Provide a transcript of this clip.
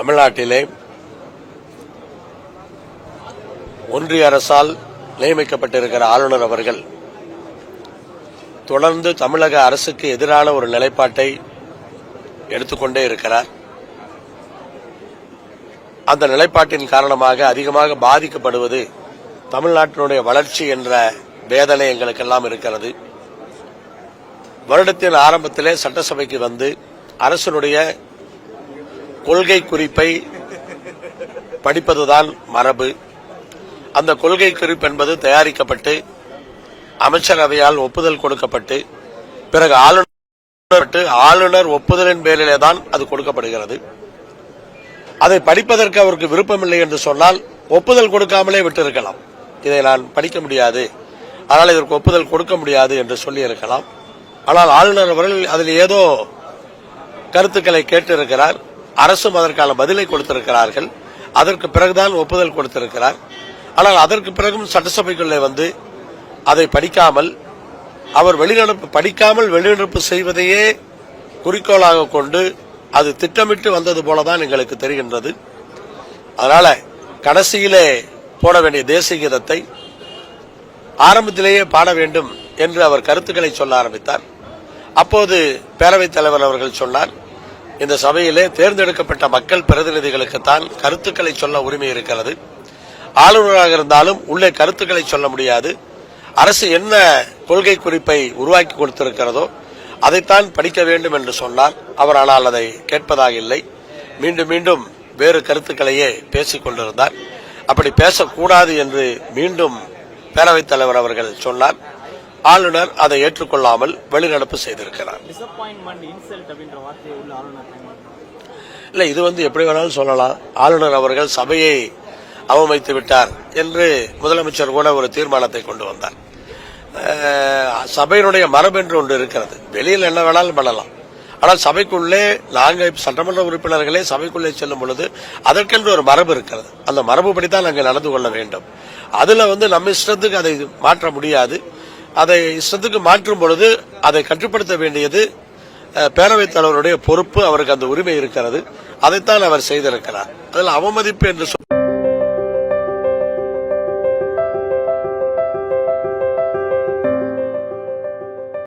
தமிழ்நாட்டிலே ஒன்றிய அரசால் நியமிக்கப்பட்டிருக்கிற ஆளுநர் அவர்கள் தொடர்ந்து தமிழக அரசுக்கு எதிரான ஒரு நிலைப்பாட்டை எடுத்துக்கொண்டே இருக்கிறார். அந்த நிலைப்பாட்டின் காரணமாக அதிகமாக பாதிக்கப்படுவது தமிழ்நாட்டினுடைய வளர்ச்சி என்ற வேதனை எங்களுக்கெல்லாம் இருக்கிறது. வருடத்தின் ஆரம்பத்திலே சட்டசபைக்கு வந்து அரசனுடைய கொள்கை குறிப்பை படிப்பதுதான் மரபு. அந்த கொள்கை குறிப்பு என்பது தயாரிக்கப்பட்டு அமைச்சரவையால் ஒப்புதல் கொடுக்கப்பட்டு பிறகு ஆளுநர் ஆளுநர் ஒப்புதலின் பேரிலே தான் அது கொடுக்கப்படுகிறது. அதை படிப்பதற்கு அவருக்கு விருப்பமில்லை என்று சொன்னால் ஒப்புதல் கொடுக்காமலே விட்டிருக்கலாம். இதை நான் படிக்க முடியாது. ஆனால் இதற்கு ஒப்புதல் கொடுக்க முடியாது என்று சொல்லி இருக்கலாம் ஆனால் ஆளுநர் அவர்கள் அதில் ஏதோ கருத்துக்களை கேட்டிருக்கிறார். அரசும் அதற்கான பதிலை கொடுத்திருக்கிறார்கள். அதற்கு பிறகுதான் ஒப்புதல் கொடுத்திருக்கிறார். ஆனால் அதற்கு பிறகும் சட்டசபைக்குள்ளே வந்து அதை படிக்காமல் அவர் வெளிநடப்பு படிக்காமல் வெளிநடப்பு செய்வதையே குறிக்கோளாக கொண்டு அது திட்டமிட்டு வந்தது போலதான் எங்களுக்கு தெரிகின்றது. அதனால கடைசியிலே போட வேண்டிய தேசிய கீதத்தை ஆரம்பத்திலேயே பாட வேண்டும் என்று அவர் கருத்துக்களை சொல்ல ஆரம்பித்தார். அப்போது பேரவைத் தலைவர் அவர்கள் சொன்னார் இந்த சபையிலே தேர்ந்தெடுக்கப்பட்ட மக்கள் பிரதிநிதிகளுக்குத்தான் கருத்துக்களை சொல்ல உரிமை இருக்கிறது. ஆளுநராக இருந்தாலும் உள்ளே கருத்துக்களை சொல்ல முடியாது. அரசு என்ன கொள்கை குறிப்பை உருவாக்கி கொடுத்திருக்கிறதோ அதைத்தான் படிக்க வேண்டும் என்று சொன்னார். அவர் ஆனால் அதை கேட்பதாக இல்லை. மீண்டும் மீண்டும் வேறு கருத்துக்களையே பேசிக் கொண்டிருந்தார். அப்படி பேசக்கூடாது என்று மீண்டும் பேரவைத் தலைவர் அவர்கள் சொன்னார். ஆளுநர் அதை ஏற்றுக்கொள்ளாமல் வெளிநடப்பு செய்திருக்கிறார். இல்ல இது வந்து எப்படி வேணாலும் சொல்லலாம். ஆளுநர் அவர்கள் சபையை அவமதித்து விட்டார் என்று முதலமைச்சர் கூட ஒரு தீர்மானத்தை கொண்டு வந்தார். சபையினுடைய மரபு என்று ஒன்று இருக்கிறது. வெளியில் என்ன வேணாலும் பண்ணலாம். ஆனால் சபைக்குள்ளே நாங்க சட்டமன்ற உறுப்பினர்களே சபைக்குள்ளே செல்லும் பொழுது அதற்கென்று ஒரு மரபு இருக்கிறது. அந்த மரபுப்படி தான் நாங்கள் நடந்து கொள்ள வேண்டும். அதுல வந்து நம்ம இஷ்டத்துக்கு அதை மாற்ற முடியாது. அதை இஷ்டத்துக்கு மாற்றும் பொழுது அதை கட்டுப்படுத்த வேண்டியது பேரவைத் தலைவருடைய பொறுப்பு அவருக்கு அந்த உரிமை இருக்கிறது. அதைத்தான் அவர் செய்திருக்கிறார். அதில் அவமதிப்பு என்று